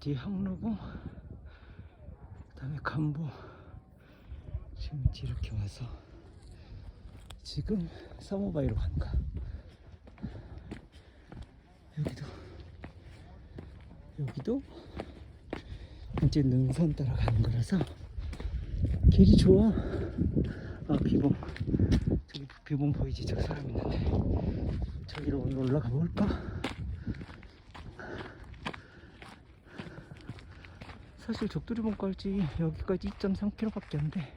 뒤에 항로고 그다음에 간보 지금 이렇게 와서 지금 사모바이로 간가? 여기도 여기도 이제 능선 따라 가는 거라서 길이 좋아. 아 비봉 저기 비봉 보이지? 저 사람 있는데. 저기로 올라가 볼까 사실 적두리봉까지 여기까지 2.3km밖에 안 돼.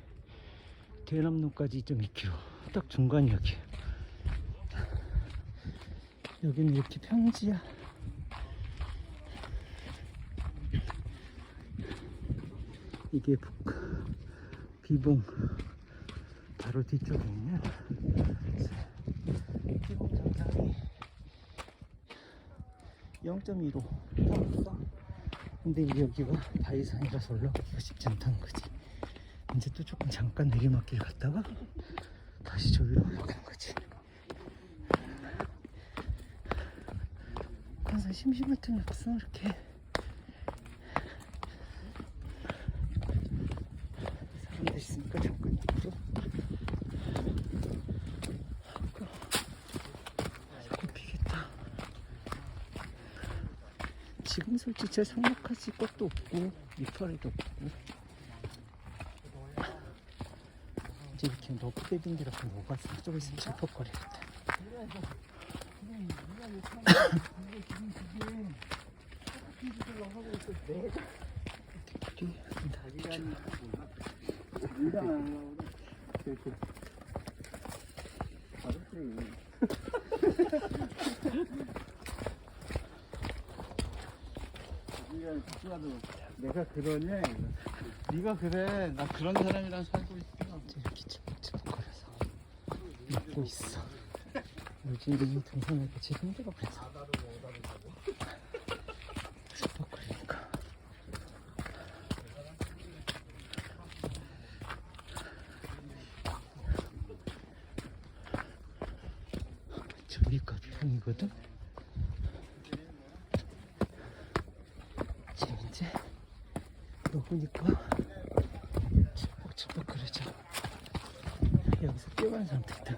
대남로까지 2.2km. 딱 중간 여기. 여기는 이렇게 평지야. 이게 북, 비봉 바로 뒤쪽에 있는 비봉 정상이 0.15 근데 여기가 바위산이라서 올라가기가 쉽지 않다는 거지. 이제 또 조금 잠깐 내리막길 갔다가 다시 저 위로 올라가는 거지. 항상 심심할 틈이 없어 이렇게 사람들 있으니까 잠깐 있고 자꾸 피겠다 지금 솔직히 제 상륙하실 것도 없고 이파리도 없고. 이렇게 너프 베빙기 같은 거가 저쪽에 있으면 질퍽거리겠다 뒤 내가 그러냐? 네가 그래. 나 그런 사람이랑 살고 있어. 이렇게 질퍽질퍽거려서 먹고 있어 요즘 이 등산하기 제일 힘들어 그래서 질퍽거리니까 저기가 비봉이거든 지금 이제 녹으니까 질퍽질퍽거려져 여기서 뛰어가는 사람도 있다.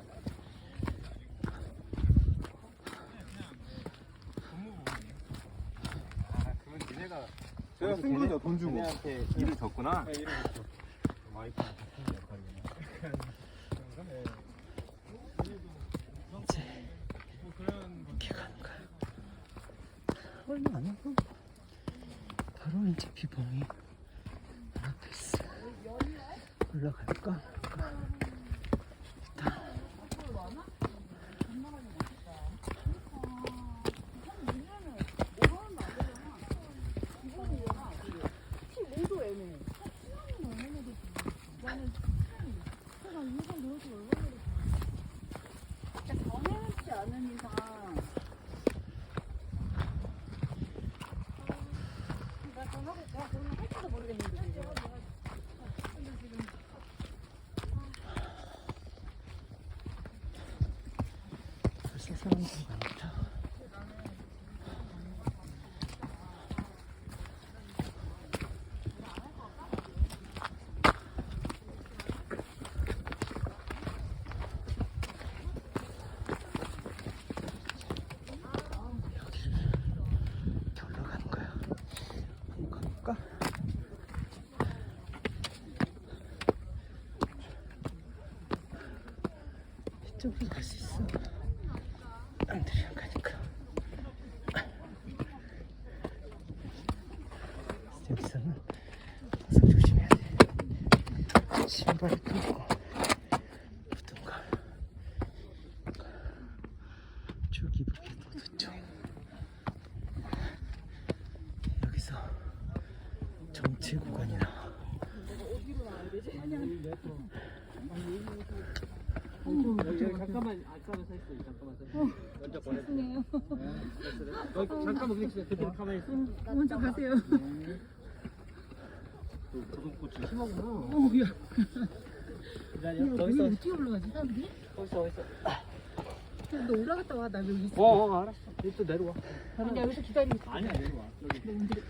쓴 거죠, 돈 주고. 일을 줬구나. 이제 이렇게 가는 거야 얼마 안 하고 바로 이제 비봉이 올라갈까? 일단 정해놓지 않은 이상 나 전화고 내가 그러면 할지도 모르겠는데 지금. 벌써 사람들이 많다? 이쪽으로 갈 수 있어 남들이랑 가니까. 여기서는 항상 조심해야 돼. 신발이 끊고 붙은가 쭉 이북에 도도쪽 여기서 정체 구간이 나와 잠깐만, 잠깐만 서 있어. 잠깐만 서 있어. 먼저 보내. 죄송해요. 어, 잠깐만 그냥 그대로 가만히 있어. 먼저 가세요. 저건 꽃이 심하구나. 어, 야. 기다려. 거기서 어떻게 올라가지? 거기서 거기서. 너 올라갔다 와. 나 여기 있어. 어, 어 알았어. 또 내려와. 아니 여기서 기다리고 있어. 아니야 내려와 여기 너 움직여.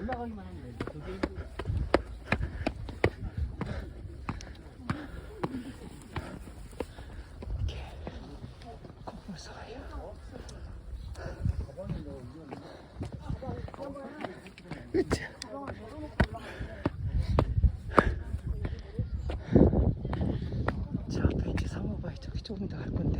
올라가기만 하면 돼. 저 앞에 이제 상호바위 저기 조금 더 갈 건데.